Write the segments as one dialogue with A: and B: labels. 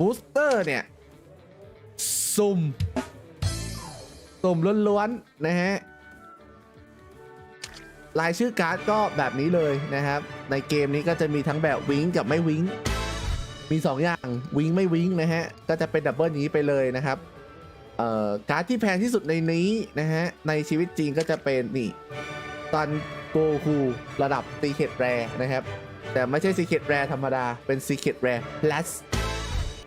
A: บูสเตอร์เนี่ย สุ่ม สุ่มล้วนๆ นะฮะรายชื่อการ์ดก็แบบนี้เลยนะครับ ในเกมนี้ก็จะมีทั้งแบบวิงกับไม่วิงมี 2 อย่างวิงไม่วิงนะฮะ ก็จะเป็นดับเบิลนี้ไปเลยนะครับ เอ่อ การ์ดที่แพงที่สุดในนี้นะฮะ ในชีวิตจริงก็จะเป็นนี่ตันโกคูระดับซีเคดแรนะครับ แต่ไม่ใช่ซีเคดแรธรรมดา เป็นซีเคดแร plus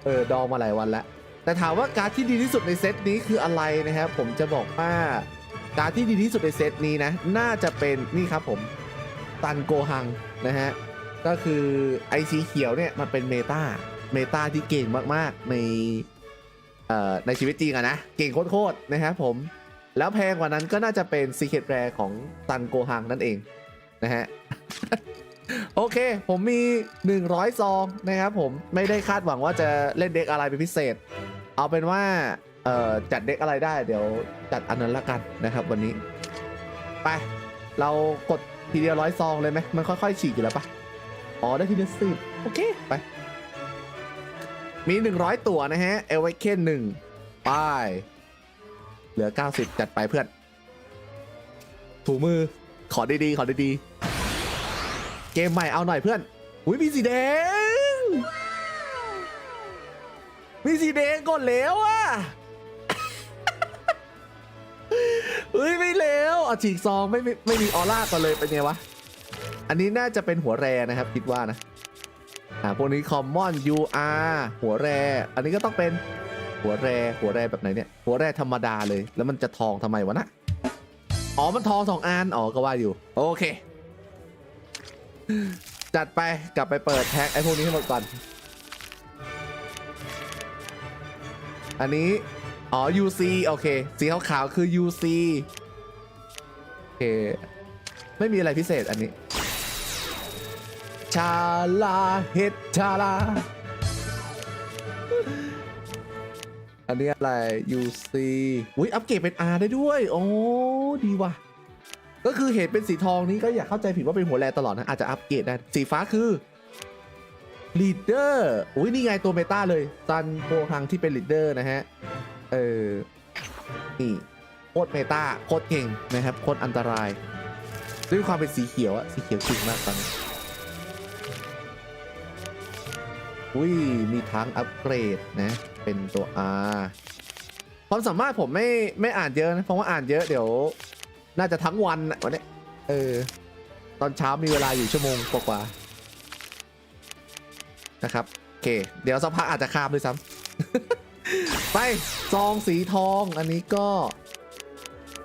A: เออดองมาหลายวันแล้ว แต่ถามว่าการ์ดที่ดีที่สุดในเซตนี้คืออะไรนะครับ ผมจะบอกว่าการ์ดที่ดีที่สุดในเซตนี้นะ น่าจะเป็นนี่ครับผมตันโกฮังนะฮะ ก็คือไอสีเขียวเนี่ยมันเป็นเมตาเมตาที่เก่งมากๆในเอ่อในชีวิตจริงอะนะ เก่งโคตรๆนะครับผม แล้วแพงกว่านั้นก็น่าจะเป็นซีเค t แรของตันโกฮังนั่นเองนะฮะ โอเค ผมมี 100 ซองนะครับผมไม่ได้คาดหวังว่าจะเล่นเด็กอะไรเป็นพิเศษ เอาเป็นว่าเอ่อจัดเด็กอะไรได้ เดี๋ยวจัดอันนั้นละกันนะครับวันนี้ ไป เรากดทีเดียวร้อยซองเลยไหมมันค่อยๆฉีกอยู่แล้วปะอ๋อได้ทีเดียวสิบโอเคไปมี 100 ตัวนะฮะ เอลไวเคนหนึ่งป้าย เหลือ 90 จัดไปเพื่อน ถูมือ ขอดีๆ ขอดีๆ เกมใหม่เอาหน่อยเพื่อน อุ้ยมีสีแดง มีสีแดงก่อนแล้วอะเฮ้ยไม่แล้วอะฉีกซองไม่ไม่ไม่มีออร่าก่อนเลยเป็นไงวะ อันนี้น่าจะเป็นหัวแรนะครับคิดว่านะ อ่าพวกนี้คอมมอน UR หัวแร อันนี้ก็ต้องเป็นหัวแรหัวแรแบบไหนเนี่ย หัวแรธรรมดาเลย แล้วมันจะทองทำไมวะนะ อ๋อ มันทองสองอัน อ๋อ ก็ว่าอยู่ โอเค จัดไปกลับไปเปิดแท็กไอ้พวกนี้ให้หมดก่อน อันนี้ อ๋อ UC โอเค สีขาวๆคือ UC โอเค ไม่มีอะไรพิเศษอันนี้ ชาลาเฮดชาลา อันนี้อะไร UC อุ้ยอัปเกรดเป็น R ได้ด้วย โอ้ ดีว่ะ ก็คือเห็นเป็นสีทองนี้ก็อย่าเข้าใจผิดว่าเป็นหัวแรตลอดนะ อาจจะอัปเกรดได้สีฟ้าคือลีดเดอร์อุ้ยนี่ไงตัวเมตาเลยซันโกฮังที่เป็นลีดเดอร์นะฮะ เออ นี่โคตรเมตาโคตรเก่งนะครับโคตรอันตราย ด้วยความเป็นสีเขียวอะสีเขียวจริงมากตอนนี้อุ้ยมีทั้งอัปเกรดนะ เป็นตัว R ความสามารถผมไม่ไม่อ่านเยอะนะ เพราะว่าอ่านเยอะเดี๋ยว น่าจะทั้งวันวันนี้เออ ตอนเช้ามีเวลาอยู่ชั่วโมงกว่าๆนะครับ โอเค เดี๋ยวสักพักอาจจะข้ามด้วยซ้ำ ไปซองสีทองอันนี้ก็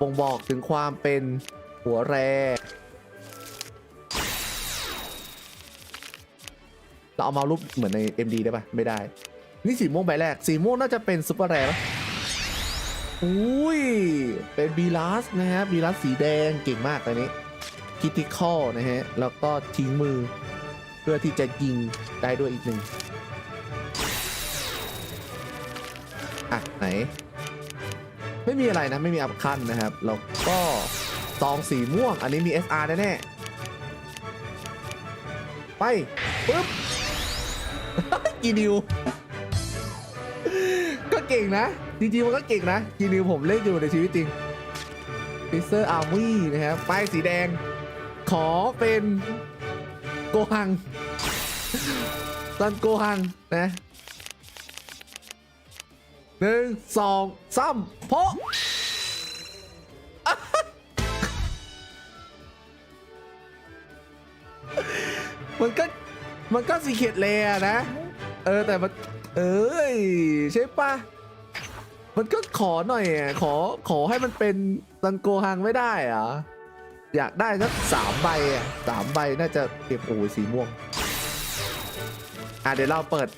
A: บ่งบอกถึงความเป็นหัวแรเราเอามารูปเหมือนใน MD ได้ปะไม่ได้ นี่สีม่วงใบแรก สีม่วงน่าจะเป็นซุปเปอร์แรร์ อุ้ย เป็นบีลัสนะฮะบีลัสสีแดงเก่งมากอันนี้คิติคอลนะฮะ แล้วก็ทิ้งมือ เพื่อที่จะยิงได้ด้วยอีกหนึ่งอะ ไหน ไม่มีอะไรนะ ไม่มีอัพคันนะครับ แล้วก็ซองสีม่วง อันนี้มี SR แน่ๆไป ปึ๊บ กีนิว ก็เก่งนะ จริงๆมันก็เก่งนะกีนิวผมเล่นอยู่ในชีวิตจริงฟิเซอร์อาร์มี่นะครับป้ายสีแดง ขอเป็นโกฮังซันโกฮังนะหนึ่งสองสามโพะมันก็มันก็สีเขียดเลยนะ เออแต่มัน เอ้ยใช่ปะ มันก็ขอหน่อยอะขอขอให้มันเป็นซันโกฮังไม่ได้เหรอะอยากได้สักสามใบอะสามใบน่าจะเก็บโอ้ยสีม่วง อะเดี๋ยวเราเปิด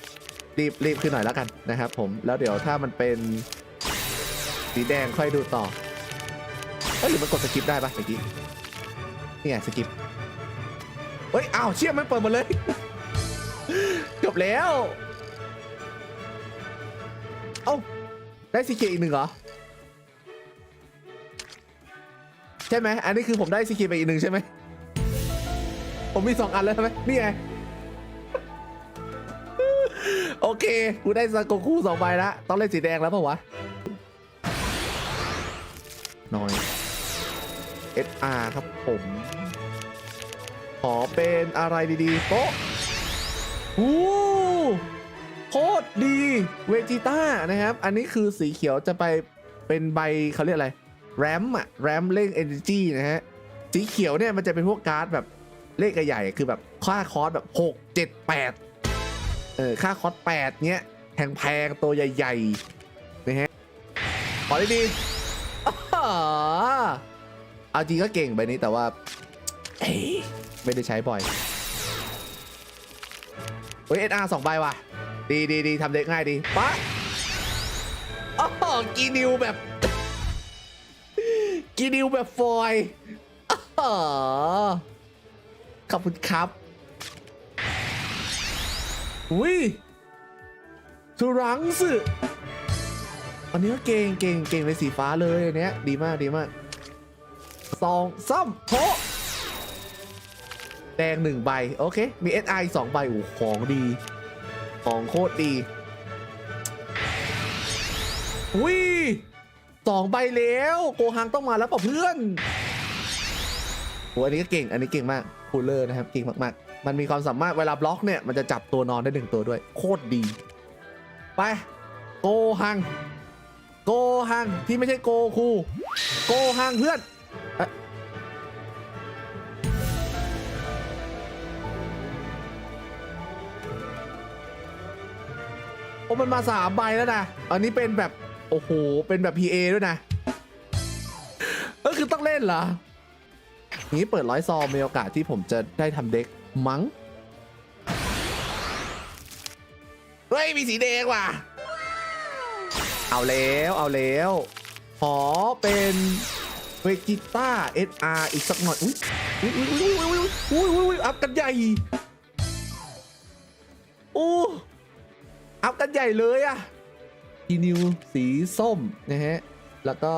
A: รีบรีบขึ้นหน่อยแล้วกันนะครับผมแล้วเดี๋ยวถ้ามันเป็นสีแดงค่อยดูต่อเอ้ยหรือมันกดสกิปได้ปะเมื่อกี้นี่ไงสกิปเฮ้ยอ้าวเชี่ยมันเปิดหมาเลย จบแล้ว เอ้า ได้ซีเคอีกหนึ่งเหรอ ใช่ไหม อันนี้คือผมได้ซีเคไปอีกหนึ่งใช่ไหม ผมมีสองอันแล้วใช่ไหมนี่ไง โอเค กูได้ซาโกคูสองใบละต้องเล่นสีแดงแล้วเปล่าวะน้อย SR ครับผม ขอเป็นอะไรดี ๆ โต๊ะโอ้ โคตรดีเวจิต้านะครับ อันนี้คือสีเขียวจะไปเป็นใบเขาเรียกอะไร แรมอะแรมเร่ง Energy นะฮะ สีเขียวเนี่ยมันจะเป็นพวกการ์ดแบบเลขใหญ่ๆคือแบบค่าคอร์สแบบ 6 7 8 เออค่าคอร์ส8 เนี้ยแพงๆตัวใหญ่ๆนะฮะขอดีๆอ๋อเอาจริงก็เก่งใบนี้แต่ว่าไม่ได้ใช้บ่อย เฮ้ยเอสอาร์สองใบว่ะ ดีดีดีทำเด็กง่ายดีปะอ๋อกีนิวแบบ กีนิวแบบฟอยอ๋อขอบคุณครับอุ้ยทูรังส์อันนี้ก็เก่งเก่งเก่งในสีฟ้าเลยอันเนี้ยดีมากดีมากสองซ้ำโถแดงหนึ่งใบ โอเค มี SI สองใบโอ้ของดี ของโคตรดีอุ้ยสองใบแล้วโกฮังต้องมาแล้วเปล่าเพื่อนโอ้อันนี้ก็เก่ง อันนี้เก่งมากคูลเลอร์นะครับเก่งมากๆ มันมีความสามารถเวลาบล็อกเนี่ย มันจะจับตัวนอนได้หนึ่งตัวด้วย โคตรดี ไปโกฮัง โกฮังที่ไม่ใช่โกคู โกฮังเพื่อน โอ้มันมาสามใบแล้วนะ อันนี้เป็นแบบ โอ้โห เป็นแบบ PA ด้วยนะ ก็คือต้องเล่นเหรอ นี้เปิดร้อยซองมีโอกาสที่ผมจะได้ทำเด็กมั้ง เฮ้ย มีสีแดงว่ะ เอาแล้ว เอาแล้ว ขอเป็นเวจิต้า SR อีกสักหน่อย อุ้ยอุ้ยอุ้ยอุ้ยอุ้ยอุ้ยอุ้ยอัพกันใหญ่ โอ้ อัพกันใหญ่เลยอะทีนิวสีส้มนะฮะ แล้วก็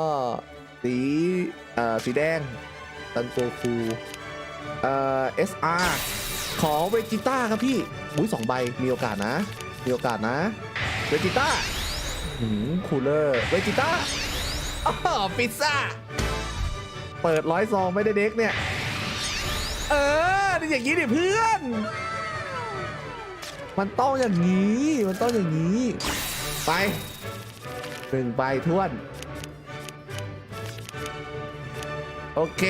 A: สีเอ่อสีแดงตันโกคูเอ่อ SR ขอเวจิต้าครับพี่อุ้ยสองใบมีโอกาสนะ มีโอกาสนะเวจิต้าหืมคูลเลอร์เวจิต้าอ๋อพิซซ่า เปิดร้อยซองไม่ได้เด็กเนี่ย เออนี่อย่างนี้ดิเพื่อน มันต้องอย่างนี้ มันต้องอย่างนี้ ไปหนึ่งใบท้วน โอเค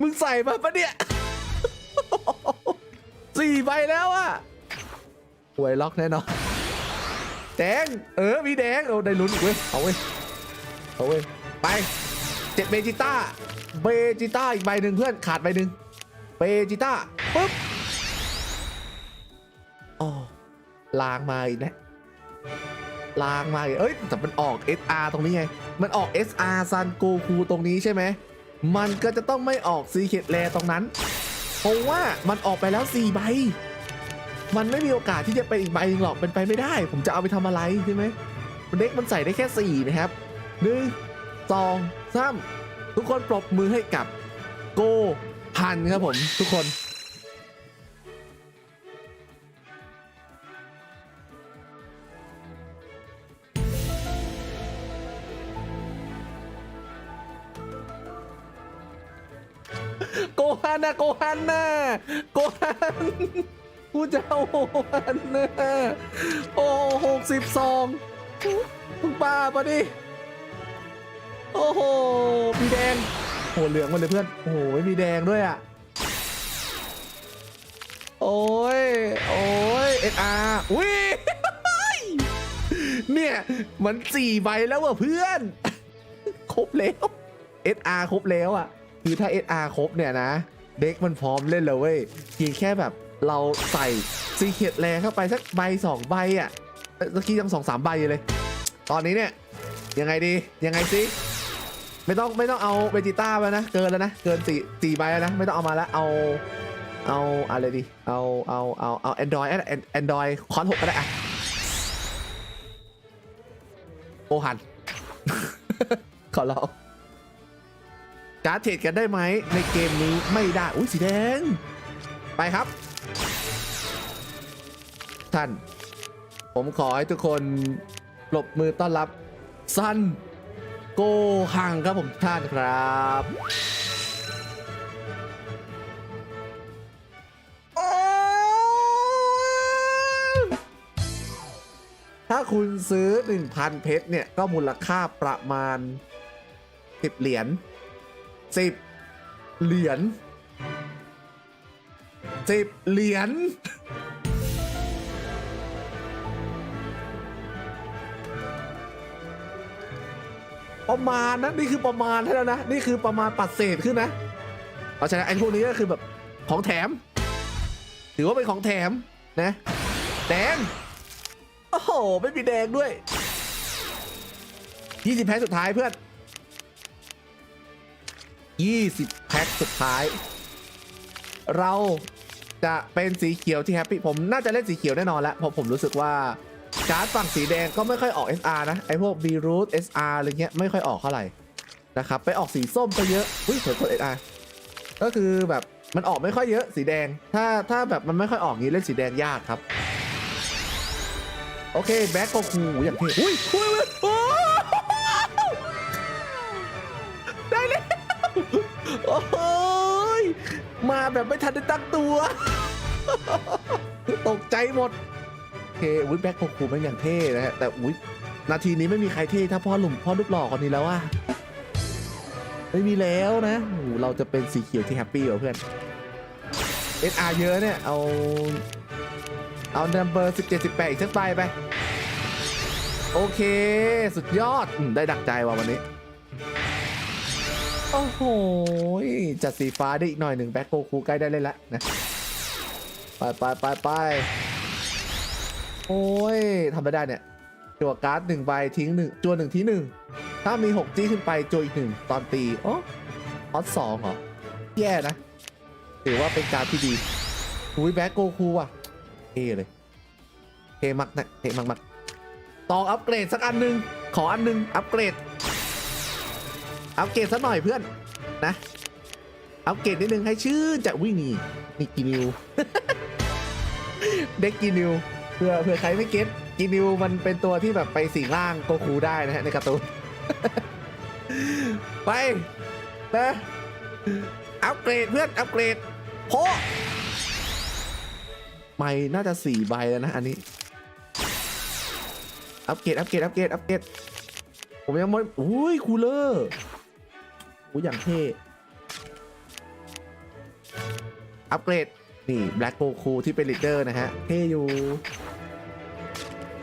A: มึงใส่มาปะเนี่ยสี่ใบแล้วอะหวยล็อกแน่นอน แดง เออ มีแดง โอ้ ได้ลุ้นอีกเว้ย เอาเว้ย เอาเว้ยไปเจ็ดเบจิต้าเบจิต้าอีกใบหนึ่งเพื่อนขาดใบหนึ่งเบจิต้าปึ๊บอ๋อลางมาอีกแล้วลางมาอีกเอ้ยแต่มันออก SR ตรงนี้ไง มันออก SR ซันโกคูตรงนี้ใช่ไหมมันก็จะต้องไม่ออกซีเคดแลตรงนั้น เพราะว่ามันออกไปแล้ว4ใบ มันไม่มีโอกาสที่จะเป็นอีกใบหนึ่งหรอกเป็นไปไม่ได้ ผมจะเอาไปทำอะไรใช่ไหมเด็กมันใส่ได้แค่4นะครับ หนึ่งสองสามทุกคนปรบมือให้กับโกพันครับผมทุกคนโกฮันนะโกฮันนะโกฮันกูจะเอาโกฮันนะโอ้หกสิบสองมึงป้าปะดิ โอ้โห มีแดงโอ้เหลืองมาเลยเพื่อน โอ้โหไม่มีแดงด้วยอะ โอ้ย โอ้ยเอ็อาร์อุ้ย เนี่ย มันสี่ใบแล้วว่ะเพื่อน ครบแล้ว SR ครบแล้วอะ คือถ้า SR ครบเนี่ยนะ เด็กมันพร้อมเล่นเลยเว้ยเพียงแค่แบบเราใส่ซีเคดแรเข้าไปสักใบสองใบอะเอ้ยเมื่อกี้ยังสองสามใบอยู่เลย ตอนนี้เนี่ย ยังไงดี ยังไงซิ ไม่ต้องไม่ต้องเอาเวจิต้าไปนะ เกินแล้วนะ เกินสี่สี่ใบแล้วนะ ไม่ต้องเอามาแล้ว เอา เอาอะไรดี เอาเอาเอาเอาแอนดรอยแอนดรอยคอนหกก็ได้อะโอหัน ขอร้องการเทรดกันได้ไหมในเกมนี้ไม่ได้ อุ้ยสีแดง ไปครับ ท่าน ผมขอให้ทุกคนปรบมือต้อนรับซัน โกหังครับผมท่านครับถ้าคุณซื้อ 1,000 เพชรเนี่ย ก็มูลค่าประมาณ 10 เหรียญ10 เหรียญ10 เหรียญ ประมาณนะนี่คือประมาณให้แล้วนะนี่คือประมาณปัดเศษขึ้นนะเพราะฉะนั้นไอ้พวกนี้ก็คือแบบของแถม ถือว่าเป็นของแถมนะแดงโอ้โหไม่มีแดงด้วย20แพ็คสุดท้ายเพื่อน20แพ็คสุดท้าย เราจะเป็นสีเขียวที่แฮปปี้ผมน่าจะเล่นสีเขียวแน่นอนแล้วเพราะผมรู้สึกว่า การ์ดฝั่งสีแดงก็ไม่ค่อยออก SR นะ ไอพวก b r o o t SR อะไรเงี้ยไม่ค่อยออกเท่าไหร่นะครับไปออกสีส้มไปเยอะอุ้ยเผยกด SR ก็คือแบบมันออกไม่ค่อยเยอะสีแดง ถ้าถ้าแบบมันไม่ค่อยออกงี้เล่นสีแดงยากครับ โอเคแบ็คโกคูอย่างเท่อุ้ยอุ้ยอุ้ยได้แล้วโอ้ยมาแบบไม่ทันได้ตั้งตัว ตกใจหมด เคอุ้ยแบ็คโกคูมันอย่างเท่นะฮะแต่อุ้ยนาทีนี้ไม่มีใครเท่ถ้าพ่อหลุมพ่อรูปหล่อคนนี้แล้วอะไม่มีแล้วนะโอ้เราจะเป็นสีเขียวที่แฮปปี้กว่าเพื่อน SR เยอะเนี่ยเอาเอานัมเบอร์17 18อีกสักใบไป โอเค สุดยอดอได้ดักใจว่ะวันนี้ โอ้โห จัดสีฟ้าได้อีกหน่อยหนึ่งแบ็คโกคูใกล้ได้เล่นล้วนะ ไปไปไปไป โอ้ยทำไม่ได้เนี่ยจั่วการ์ดหนึ่งใบทิ้งหนึ่งจั่วหนึ่งทิ้งหนึ่งถ้ามี6จี้ขึ้นไปจั่วอีกหนึ่งตอนตีโอ้ออสสองเหรอ แย่นะ ถือว่าเป็นการที่ดีอุ้ยแบ็คโกคูอะเทเลยเทมากนะเทมากมากต่ออัปเกรดสักอันหนึ่งขออันหนึ่งอัปเกรด อัปเกรดสักหน่อยเพื่อนนะ อัปเกรดนิดนึงให้ชื่นจะวิ่งนี่นี่กินิว เด็กกินิว เพื่อเพื่อใครไม่เก็ตกินิวมันเป็นตัวที่แบบไปสิงร่างโกคูได้นะฮะในการ์ตูน ไปนะอัปเกรดเพื่อนอัปเกรดโพไม่น่าจะสี่ใบแล้วนะอันนี้ อัปเกรดอัปเกรดอัปเกรดอัปเกรดผมยังไม่อุ้ยคูลเลอร์อุ้ยอย่างเท่อัปเกรดนี่แบล็กโ o คูที่เป็นลีดเดอร์นะฮะเท่อยู่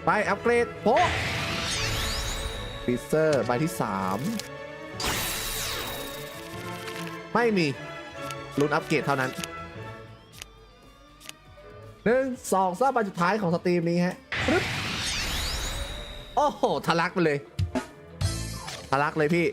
A: ไป อัปเกรดโพฟิเซอร์ใบที่ 3 ไม่มีลุ้นอัปเกรดเท่านั้นหนึ่งสองสามใบสุดท้ายของสตรีมนี้ฮะปึ๊บโอ้โหทะลักไปเลยทะลักเลยพี่